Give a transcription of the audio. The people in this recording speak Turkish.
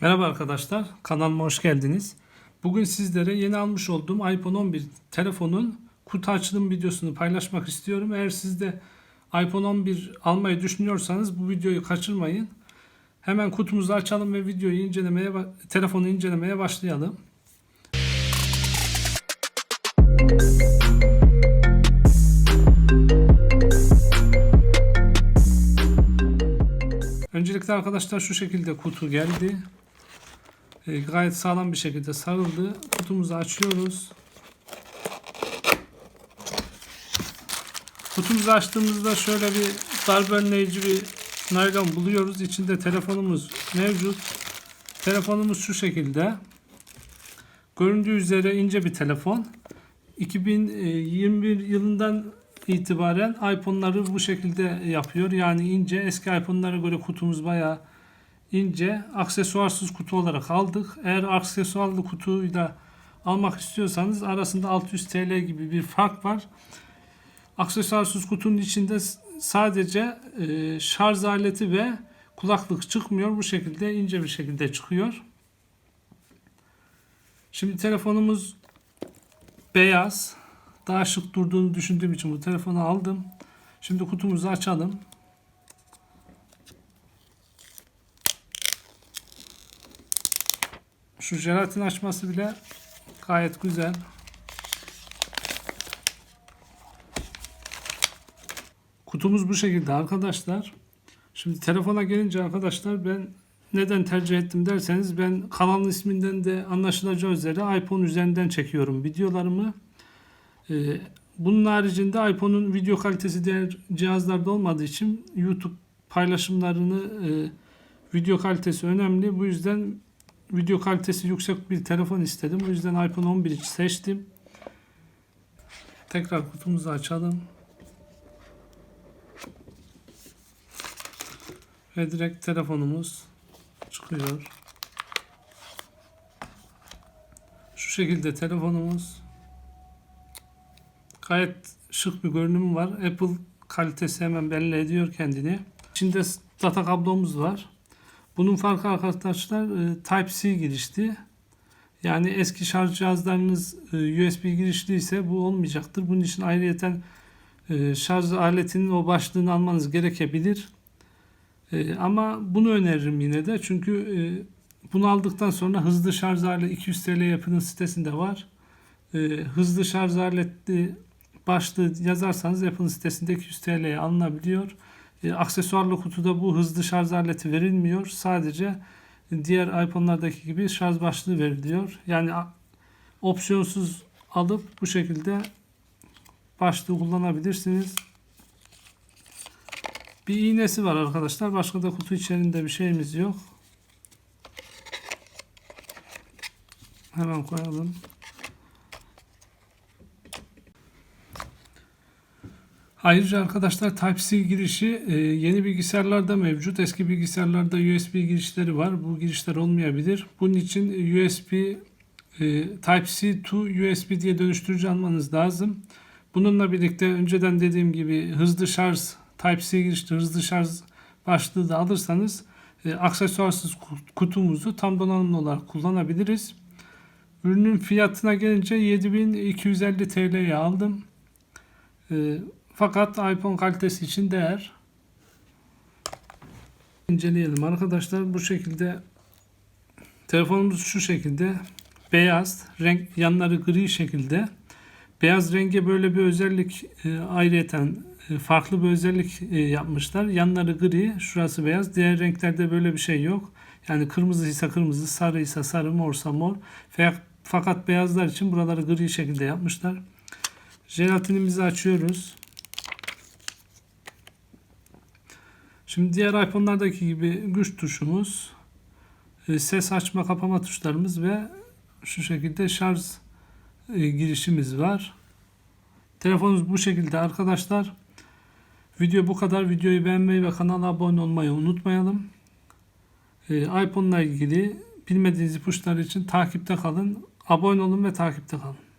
Merhaba arkadaşlar, kanalıma hoş geldiniz. Bugün sizlere yeni almış olduğum iPhone 11 telefonun kutu açılım videosunu paylaşmak istiyorum. Eğer siz de iPhone 11 almayı düşünüyorsanız bu videoyu kaçırmayın. Hemen kutumuzu açalım ve videoyu incelemeye, telefonu incelemeye başlayalım. Öncelikle arkadaşlar şu şekilde kutu geldi. E, gayet sağlam bir şekilde sarıldı. Kutumuzu açıyoruz. Kutumuzu açtığımızda şöyle bir darbe önleyici bir naylon buluyoruz. İçinde telefonumuz mevcut. Telefonumuz şu şekilde. Göründüğü üzere ince bir telefon. 2021 yılından itibaren iPhone'ları bu şekilde yapıyor. Yani ince. Eski iPhone'lara göre kutumuz bayağı ince. Aksesuarsız kutu olarak aldık. Eğer aksesuarlı kutuyu da almak istiyorsanız arasında 600 TL gibi bir fark var. Aksesuarsız kutunun içinde sadece e, şarj aleti ve kulaklık çıkmıyor. Bu şekilde ince bir şekilde çıkıyor. Şimdi telefonumuz beyaz. Daha şık durduğunu düşündüğüm için bu telefonu aldım. Şimdi kutumuzu açalım. Şu jelatin açması bile gayet güzel. Kutumuz bu şekilde arkadaşlar. Şimdi telefona gelince arkadaşlar ben neden tercih ettim derseniz ben kanalın isminden de anlaşılacağı üzere iPhone üzerinden çekiyorum videolarımı. Ee, bunun haricinde iPhone'un video kalitesi diğer cihazlarda olmadığı için YouTube paylaşımlarını e, video kalitesi önemli. Bu yüzden video kalitesi yüksek bir telefon istedim. O yüzden iPhone 11 seçtim. Tekrar kutumuzu açalım. Ve direkt telefonumuz çıkıyor. Şu şekilde telefonumuz gayet şık bir görünümü var. Apple kalitesi hemen belli ediyor kendini. İçinde data kablomuz var. Bunun farkı arkadaşlar e, Type-C girişli. Yani eski şarj cihazlarınız e, USB girişli ise bu olmayacaktır. Bunun için ayrıyeten e, şarj aletinin o başlığını almanız gerekebilir. Ama bunu öneririm yine de. Çünkü bunu aldıktan sonra hızlı şarj aleti 200 TL yapının sitesinde var. Hızlı şarj aleti başlığı yazarsanız Apple'ın sitesinde 200 TL'ye alınabiliyor. E, aksesuarlı kutuda bu hızlı şarj aleti verilmiyor. Sadece diğer iPhone'lardaki gibi şarj başlığı veriliyor. Yani opsiyonsuz alıp bu şekilde başlığı kullanabilirsiniz. Bir iğnesi var arkadaşlar. Başka da kutu içerisinde bir şeyimiz yok. Hemen koyalım. Ayrıca arkadaşlar Type-C girişi e, yeni bilgisayarlarda mevcut. Eski bilgisayarlarda USB girişleri var. Bu girişler olmayabilir. Bunun için USB e, Type-C to USB diye dönüştürücü almanız lazım. Bununla birlikte önceden dediğim gibi hızlı şarj Type-C girişli hızlı şarj başlığı da alırsanız e, aksesuarsız kutumuzu tam donanımlı olarak kullanabiliriz. Ürünün fiyatına gelince 7250 TL'ye aldım. Fakat iPhone kalitesi için değer. İnceleyelim arkadaşlar. Bu şekilde telefonumuz şu şekilde beyaz renk yanları gri şekilde beyaz renge böyle bir özellik e, ayrıyeten e, farklı bir özellik e, yapmışlar. Yanları gri, şurası beyaz. Diğer renklerde böyle bir şey yok. Yani kırmızı ise kırmızı, sarı ise sarı, morsa mor. Fakat beyazlar için buraları gri şekilde yapmışlar. Jelatinimizi açıyoruz. Şimdi diğer iPhone'lardaki gibi güç tuşumuz, e, ses açma kapama tuşlarımız ve şu şekilde şarj e, girişimiz var. Telefonumuz bu şekilde arkadaşlar. Video bu kadar. Videoyu beğenmeyi ve kanala abone olmayı unutmayalım. E, iPhone ile ilgili bilmediğiniz ipuçları için takipte kalın. Abone olun ve takipte kalın.